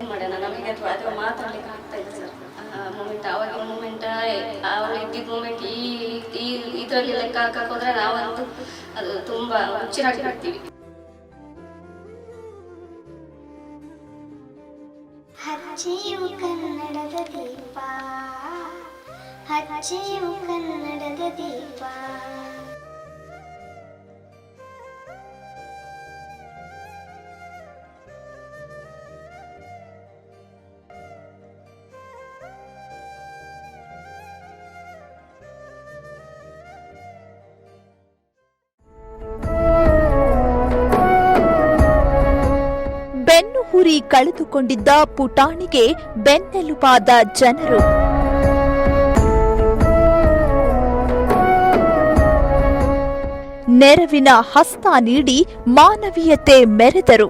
ಅದು ಅದು ಮಾತಾಡ್ಲಿಕ್ಕೆ ಆಗ್ತಾ ಸರ್. ಮೂಮೆಂಟ್ ಆವಾಗಿನ ಮೂಮೆಂಟ್ ಅವಳು ಇದ್ದಿದ್ದ ಮೂಮೆಂಟ್ ಈ ಈ, ಇದರಲ್ಲಿ ಲೆಕ್ಕ ಹಾಕಕ್ಕೆ ಹೋದ್ರೆ ನಾವಂತೂ ಅದು ತುಂಬಾ ಹುಚ್ಚಿರಾಗಿ ಹಾಕ್ತೀವಿ ಕನ್ನಡದ ದೀಪ, ಹಚ್ಚೆಯು ಕನ್ನಡದ ದೀಪ. ಹುರಿ ಕಳೆದುಕೊಂಡಿದ್ದ ಪುಟಾಣಿಗೆ ಬೆನ್ನೆಲುಬಾದ ಜನರು. ನೆರವಿನ ಹಸ್ತ ನೀಡಿ ಮಾನವೀಯತೆ ಮೆರೆದರು.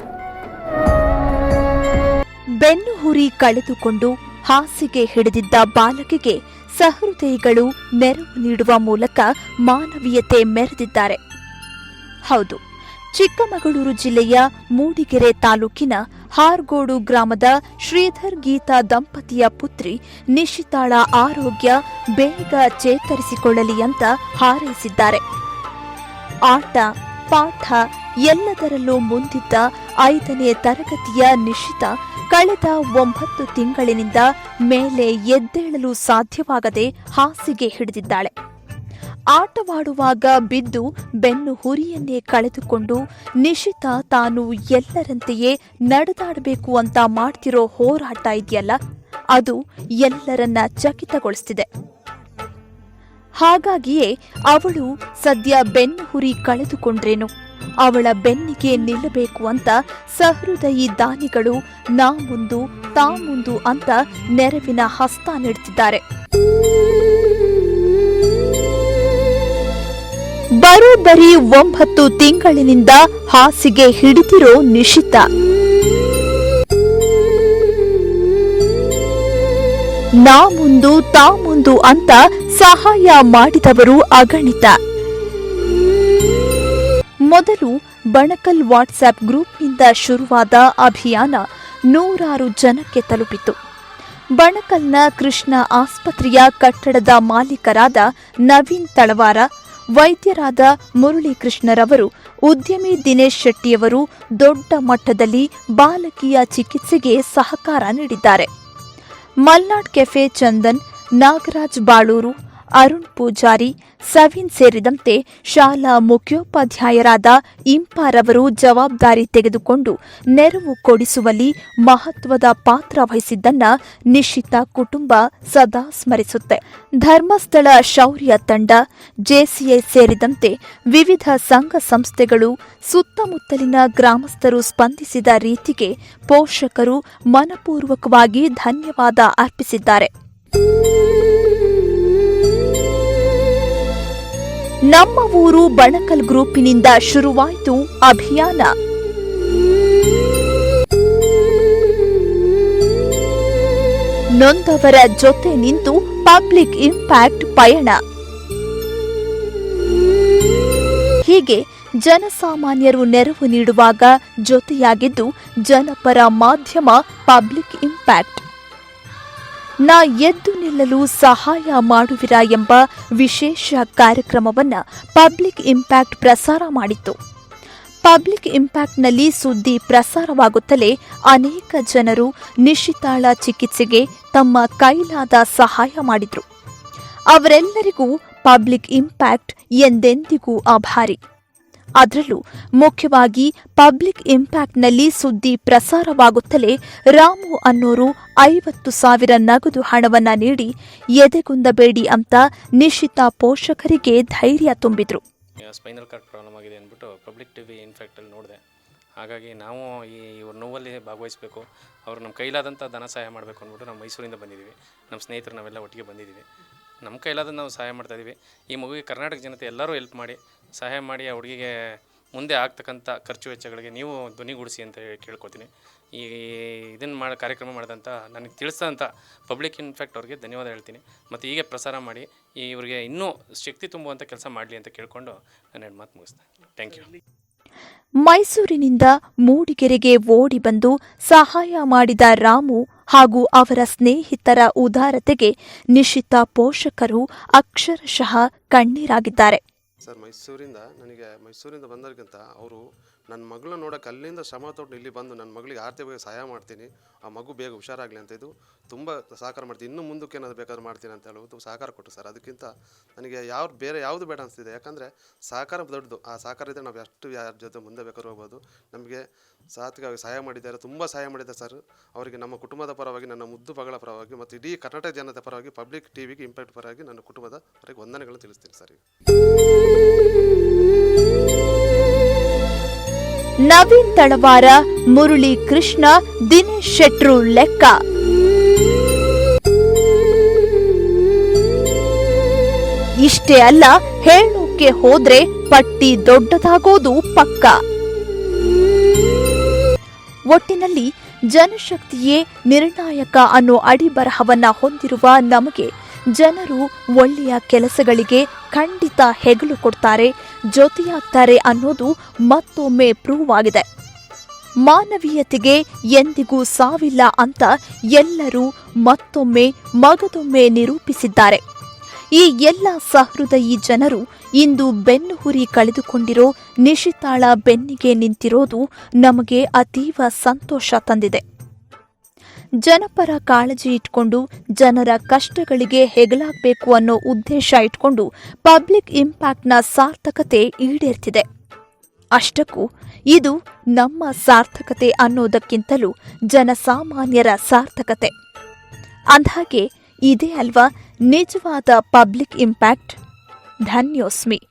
ಬೆನ್ನುಹುರಿ ಕಳೆದುಕೊಂಡು ಹಾಸಿಗೆ ಹಿಡಿದಿದ್ದ ಬಾಲಕಿಗೆ ಸಹೃದಯಿಗಳು ನೆರವು ನೀಡುವ ಮೂಲಕ ಮಾನವೀಯತೆ ಮೆರೆದಿದ್ದಾರೆ. ಹೌದು, ಚಿಕ್ಕಮಗಳೂರು ಜಿಲ್ಲೆಯ ಮೂಡಿಗೆರೆ ತಾಲೂಕಿನ ಹಾರ್ಗೋಡು ಗ್ರಾಮದ ಶ್ರೀಧರ್ ಗೀತಾ ದಂಪತಿಯ ಪುತ್ರಿ ನಿಶಿತಾಳ ಆರೋಗ್ಯ ಬೇಗ ಚೇತರಿಸಿಕೊಳ್ಳಲಿ ಅಂತ ಹಾರೈಸಿದ್ದಾರೆ. ಆಟ, ಪಾಠ ಎಲ್ಲದರಲ್ಲೂ ಮುಂದಿದ್ದ ಐದನೇ ತರಗತಿಯ ನಿಶಿತ ಕಳೆದ ಒಂಬತ್ತು ತಿಂಗಳಿನಿಂದ ಮೇಲೆ ಎದ್ದೇಳಲು ಸಾಧ್ಯವಾಗದೆ ಹಾಸಿಗೆ ಹಿಡಿದಿದ್ದಾಳೆ. ಆಟವಾಡುವಾಗ ಬಿದ್ದು ಬೆನ್ನು ಹುರಿಯನ್ನೇ ಕಳೆದುಕೊಂಡು ನಿಶಿತ ತಾನು ಎಲ್ಲರಂತೆಯೇ ನಡೆದಾಡಬೇಕು ಅಂತ ಮಾಡ್ತಿರೋ ಹೋರಾಟ ಇದೆಯಲ್ಲ? ಅದು ಎಲ್ಲರನ್ನ ಚಕಿತಗೊಳಿಸ್ತಿದೆ. ಹಾಗಾಗಿಯೇ ಅವಳು ಸದ್ಯ ಬೆನ್ನು ಹುರಿ ಕಳೆದುಕೊಂಡ್ರೇನು? ಅವಳ ಬೆನ್ನಿಗೆ ನಿಲ್ಲಬೇಕು ಅಂತ ಸಹೃದಯಿ ದಾನಿಗಳು ನಾ ಮುಂದು ತಾ ಮುಂದು ಅಂತ ನೆರವಿನ ಹಸ್ತ ನೀಡುತ್ತಿದ್ದಾರೆ ಬರೋಬ್ಬರಿ ಒಂಬತ್ತು ತಿಂಗಳಿನಿಂದ ಹಾಸಿಗೆ ಹಿಡಿದಿರೋ ನಿಶಿತ. ನಾ ಮುಂದು ತಾ ಮುಂದು ಅಂತ ಸಹಾಯ ಮಾಡಿದವರು ಅಗಣಿತ. ಮೊದಲು ಬಣಕಲ್ ವಾಟ್ಸ್ಆಪ್ ಗ್ರೂಪ್ನಿಂದ ಶುರುವಾದ ಅಭಿಯಾನ ನೂರಾರು ಜನಕ್ಕೆ ತಲುಪಿತು. ಬಣಕಲ್ನ ಕೃಷ್ಣ ಆಸ್ಪತ್ರೆಯ ಕಟ್ಟಡದ ಮಾಲೀಕರಾದ ನವೀನ್ ತಳವಾರ ವೈದ್ಯರಾದ ಮುರಳೀಕೃಷ್ಣರವರು ಉದ್ಯಮಿ ದಿನೇಶ್ ಶೆಟ್ಟಿಯವರು ದೊಡ್ಡ ಮಟ್ಟದಲ್ಲಿ ಬಾಲಕಿಯ ಚಿಕಿತ್ಸೆಗೆ ಸಹಕಾರ ನೀಡಿದ್ದಾರೆ. ಮಲ್ನಾಡ್ ಕೆಫೆ ಚಂದನ್, ನಾಗರಾಜ್ ಬಾಳೂರು, ಅರುಣ್ ಪೂಜಾರಿ ಸವಿನ್ ಸೇರಿದಂತೆ ಶಾಲಾ ಮುಖ್ಯೋಪಾಧ್ಯಾಯರಾದ ಇಂಪಾರವರು ಜವಾಬ್ದಾರಿ ತೆಗೆದುಕೊಂಡು ನೆರವು ಕೊಡಿಸುವಲ್ಲಿ ಮಹತ್ವದ ಪಾತ್ರ ವಹಿಸಿದ್ದನ್ನ ನಿಶ್ಚಿತ ಕುಟುಂಬ ಸದಾ ಸ್ಮರಿಸುತ್ತೆ. ಧರ್ಮಸ್ಥಳ ಶೌರ್ಯ ತಂಡ ಜೆಸಿಐ ಸೇರಿದಂತೆ ವಿವಿಧ ಸಂಘ ಸಂಸ್ಥೆಗಳು ಸುತ್ತಮುತ್ತಲಿನ ಗ್ರಾಮಸ್ಥರು ಸ್ಪಂದಿಸಿದ ರೀತಿಗೆ ಪೋಷಕರು ಮನಪೂರ್ವಕವಾಗಿ ಧನ್ಯವಾದ ಅರ್ಪಿಸಿದ್ದಾರೆ. ನಮ್ಮ ಊರು ಬಣಕಲ್ ಗ್ರೂಪಿನಿಂದ ಶುರುವಾಯಿತು ಅಭಿಯಾನ. ನೊಂದವರ ಜೊತೆ ನಿಂತು ಪಬ್ಲಿಕ್ ಇಂಪ್ಯಾಕ್ಟ್ ಪಯಣ. ಹೀಗೆ ಜನಸಾಮಾನ್ಯರು ನೆರವು ನೀಡುವಾಗ ಜೊತೆಯಾಗಿದ್ದು ಜನಪರ ಮಾಧ್ಯಮ ಪಬ್ಲಿಕ್ ಇಂಪ್ಯಾಕ್ಟ್. ನಾ ಎದ್ದು ನಿಲ್ಲಲು ಸಹಾಯ ಮಾಡುವಿರಾ ಎಂಬ ವಿಶೇಷ ಕಾರ್ಯಕ್ರಮವನ್ನು ಪಬ್ಲಿಕ್ ಇಂಪ್ಯಾಕ್ಟ್ ಪ್ರಸಾರ ಮಾಡಿತ್ತು. ಪಬ್ಲಿಕ್ ಇಂಪ್ಯಾಕ್ಟ್ನಲ್ಲಿ ಸುದ್ದಿ ಪ್ರಸಾರವಾಗುತ್ತಲೇ ಅನೇಕ ಜನರು ನಿಶಿತಾಳ ಚಿಕಿತ್ಸೆಗೆ ತಮ್ಮ ಕೈಲಾದ ಸಹಾಯ ಮಾಡಿದರು. ಅವರೆಲ್ಲರಿಗೂ ಪಬ್ಲಿಕ್ ಇಂಪ್ಯಾಕ್ಟ್ ಎಂದೆಂದಿಗೂ ಆಭಾರಿ. ಅದರಲ್ಲೂ ಮುಖ್ಯವಾಗಿ ಪಬ್ಲಿಕ್ ಇಂಪ್ಯಾಕ್ಟ್ನಲ್ಲಿ ಸುದ್ದಿ ಪ್ರಸಾರವಾಗುತ್ತಲೇ ರಾಮು ಅನ್ನೋರು ಐವತ್ತು ಸಾವಿರ ನಗದು ಹಣವನ್ನ ನೀಡಿ ಎದೆಗುಂದಬೇಡಿ ಅಂತ ನಿಶ್ಚಿತ ಪೋಷಕರಿಗೆ ಧೈರ್ಯ ತುಂಬಿದ್ರು. ಸ್ಪೈನಲ್ ಕಾರ್ಡ್ ಪ್ರಾಬ್ಲಮ್ ಆಗಿದೆ ಅಂದ್ಬಿಟ್ಟು ಪಬ್ಲಿಕ್ ಟಿ ವಿ ಇನ್ಫ್ಯಾಕ್ಟಲ್ಲಿ ನೋಡಿದೆ. ಹಾಗಾಗಿ ನಾವು ಈ ಇವ್ರ ನೋವಲ್ಲಿ ಭಾಗವಹಿಸಬೇಕು. ಅವ್ರು ನಮ್ಮ ಕೈಲಾದಂಥ ಧನ ಸಹಾಯ ಮಾಡಬೇಕು ಅಂದ್ಬಿಟ್ಟು ನಾವು ಮೈಸೂರಿಂದ ಬಂದಿದ್ದೀವಿ. ನಮ್ಮ ಸ್ನೇಹಿತರು ನಾವೆಲ್ಲ ಒಟ್ಟಿಗೆ ಬಂದಿದ್ದೀವಿ. ನಮ್ಮ ಕೈಲಾದ ನಾವು ಸಹಾಯ ಮಾಡ್ತಾ ಇದ್ದೀವಿ ಈ ಮಗುವಿಗೆ ಕರ್ನಾಟಕ ಜನತೆ ಎಲ್ಲರೂ ಹೆಲ್ಪ್ ಮಾಡಿ, ಸಹಾಯ ಮಾಡಿ ಆ ಹುಡುಗಿಗೆ ಮುಂದೆ ಆಗ್ತಕ್ಕಂಥ ಖರ್ಚು ವೆಚ್ಚಗಳಿಗೆ ನೀವು ಧ್ವನಿಗೂಡಿಸಿ ಅಂತ ಹೇಳಿ ಕೇಳ್ಕೊತೀನಿ. ಈ ಇದನ್ನು ಮಾಡಿ, ಕಾರ್ಯಕ್ರಮ ಮಾಡಿದಂಥ ನನಗೆ ತಿಳಿಸಿದಂಥ ಪಬ್ಲಿಕ್ ಇನ್ಫ್ಯಾಕ್ಟ್ ಅವ್ರಿಗೆ ಧನ್ಯವಾದ ಹೇಳ್ತೀನಿ. ಮತ್ತು ಹೀಗೆ ಪ್ರಸಾರ ಮಾಡಿ, ಈ ಇವ್ರಿಗೆ ಇನ್ನೂ ಶಕ್ತಿ ತುಂಬುವಂಥ ಕೆಲಸ ಮಾಡಲಿ ಅಂತ ಕೇಳಿಕೊಂಡು ನಾನು ಎರಡು ಮಾತು ಮುಗಿಸ್ತೇನೆ ಥ್ಯಾಂಕ್ ಯು ಮೈಸೂರಿನಿಂದ ಮೂಡಿಗೆರೆಗೆ ಓಡಿ ಬಂದು ಸಹಾಯ ಮಾಡಿದ ರಾಮು ಹಾಗೂ ಅವರ ಸ್ನೇಹಿತರ ಉದಾರತೆಗೆ ನಿಶ್ಚಿತ ಪೋಷಕರು ಅಕ್ಷರಶಃ ಕಣ್ಣೀರಾಗಿದ್ದಾರೆ. ಸರ್ ಮೈಸೂರಿಂದ ನನಗೆ ಮೈಸೂರಿಂದ ಬಂದವ್ರಿಗಿಂತ ಅವರು ನನ್ನ ಮಗಳನ್ನ ನೋಡೋಕೆ ಅಲ್ಲಿಂದ ಶ್ರಮ ತೊಟ್ಟು ಇಲ್ಲಿ ಬಂದು ನನ್ನ ಮಗಳಿಗೆ ಆರ್ಥಿಕವಾಗಿ ಸಹಾಯ ಮಾಡ್ತೀನಿ. ಆ ಮಗು ಬೇಗ ಹುಷಾರಾಗಲಿ ಅಂತ ಇದು ತುಂಬ ಸಹಕಾರ ಮಾಡ್ತೀನಿ. ಇನ್ನು ಮುಂದಕ್ಕೆ ಏನಾದರೂ ಬೇಕಾದ್ರೂ ಮಾಡ್ತೀನಿ ಅಂತ ಹೇಳೋದು ಸಹಕಾರ ಕೊಟ್ಟು ಸರ್. ಅದಕ್ಕಿಂತ ನನಗೆ ಯಾವ ಬೇರೆ ಯಾವುದು ಬೇಡ ಅನಿಸ್ತಿದೆ. ಯಾಕಂದರೆ ಸಹಕಾರ ದೊಡ್ಡದು. ಆ ಸಹಕಾರ ಇದ್ದರೆ ನಾವು ಎಷ್ಟು ಯಾರ ಜೊತೆ ಮುಂದೆ ಬೇಕಾದ್ರೂ ಹೋಗ್ಬೋದು. ನಮಗೆ ಸಾತ್ವಿಕವಾಗಿ ಸಹಾಯ ಮಾಡಿದ್ದಾರೆ. ತುಂಬ ಸಹಾಯ ಮಾಡಿದ್ದಾರೆ ಸರ್. ಅವರಿಗೆ ನಮ್ಮ ಕುಟುಂಬದ ಪರವಾಗಿ, ನನ್ನ ಮುದ್ದು ಬಗಳ ಪರವಾಗಿ ಮತ್ತು ಇಡೀ ಕರ್ನಾಟಕ ಜನತೆ ಪರವಾಗಿ, ಪಬ್ಲಿಕ್ ಟಿವಿಗೆ ಇಂಪ್ಯಾಕ್ಟ್ ಪರವಾಗಿ ನನ್ನ ಕುಟುಂಬದ ಪರವಾಗಿ ವಂದನೆಗಳನ್ನು ತಿಳಿಸ್ತೀನಿ ಸರ್ ನವೀನ್ ತಳವಾರ, ಮುರುಳಿ ಕೃಷ್ಣ, ದಿನೇಶ್ ಶೆಟ್ರು ಲೆಕ್ಕ. ಇಷ್ಟೇ ಅಲ್ಲ, ಹೇಳೋಕೆ ಹೋದ್ರೆ ಪಟ್ಟಿ ದೊಡ್ಡದಾಗೋದು ಪಕ್ಕ. ಒಟ್ಟಿನಲ್ಲಿ ಜನಶಕ್ತಿಯೇ ನಿರ್ಣಾಯಕ ಅನ್ನೋ ಅಡಿಬರಹವನ್ನ ಹೊಂದಿರುವ ನಮಗೆ ಜನರು ಒಳ್ಳೆಯ ಕೆಲಸಗಳಿಗೆ ಖಂಡಿತ ಹೆಗಲು ಕೊಡ್ತಾರೆ, ಜೊತೆಯಾಗ್ತಾರೆ ಅನ್ನೋದು ಮತ್ತೊಮ್ಮೆ ಪ್ರೂವ್ ಆಗಿದೆ. ಮಾನವೀಯತೆಗೆ ಎಂದಿಗೂ ಸಾವಿಲ್ಲ ಅಂತ ಎಲ್ಲರೂ ಮತ್ತೊಮ್ಮೆ ಮಗದೊಮ್ಮೆ ನಿರೂಪಿಸಿದ್ದಾರೆ. ಈ ಎಲ್ಲ ಸಹೃದಯಿ ಜನರು ಇಂದು ಬೆನ್ನುಹುರಿ ಕಳೆದುಕೊಂಡಿರೋ ನಿಶಿತಾಳ ಬೆನ್ನಿಗೆ ನಿಂತಿರೋದು ನಮಗೆ ಅತೀವ ಸಂತೋಷ ತಂದಿದೆ. ಜನಪರ ಕಾಳಜಿ ಇಟ್ಕೊಂಡು ಜನರ ಕಷ್ಟಗಳಿಗೆ ಹೆಗಲಾಗಬೇಕು ಅನ್ನೋ ಉದ್ದೇಶ ಇಟ್ಕೊಂಡು ಪಬ್ಲಿಕ್ ಇಂಪ್ಯಾಕ್ಟ್ನ ಸಾರ್ಥಕತೆ ಈಡೇರ್ತಿದೆ. ಅಷ್ಟಕ್ಕೂ ಇದು ನಮ್ಮ ಸಾರ್ಥಕತೆ ಅನ್ನೋದಕ್ಕಿಂತಲೂ ಜನಸಾಮಾನ್ಯರ ಸಾರ್ಥಕತೆ. ಅಂದಹಾಗೆ ಇದೇ ಅಲ್ವಾ ನಿಜವಾದ public impact? ಧನ್ಯೋಸ್ಮಿ.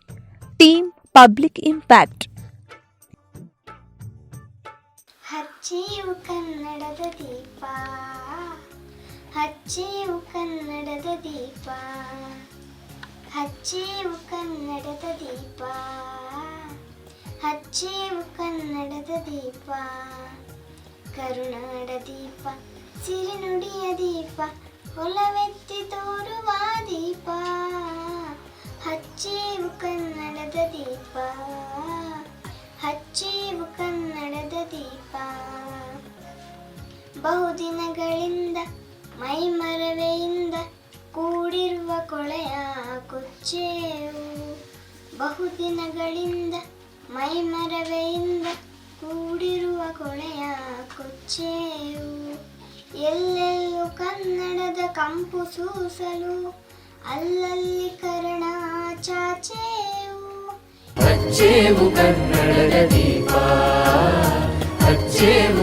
Team public impact. ಹಚ್ಚೆಯು ಕನ್ನಡದ ದೀಪ. ಹಚ್ಚೆಯು ಕನ್ನಡದ ದೀಪ. ಹಚ್ಚೆಯು ಕನ್ನಡದ ದೀಪ. ಹಚ್ಚೆಯು ಕನ್ನಡದ ದೀಪ. ಕರುನಾಡ ದೀಪ, ಸಿರಿನುಡಿಯ ದೀಪ, ಹೊಲವೆತ್ತಿ ತೋರುವ ದೀಪ. ಬಹುದಿನಗಳಿಂದ ಮೈಮರವೆಯಿಂದ ಕೂಡಿರುವ ಕೊಳೆಯ ಕೊಚ್ಚೇವು ಬಹುದಿನಗಳಿಂದ ಮೈಮರವೆಯಿಂದ ಕೂಡಿರುವ ಕೊಳೆಯ ಕೊಚ್ಚೇವು ಎಲ್ಲೆಲ್ಲೂ ಕನ್ನಡದ ಕಂಪು ಸೂಸಲು, ಅಲ್ಲಲ್ಲಿ ಕರ್ಣ ಚಾಚೇವು ಕನ್ನಡದ ದೀಪ ಹಚ್ಚೇವು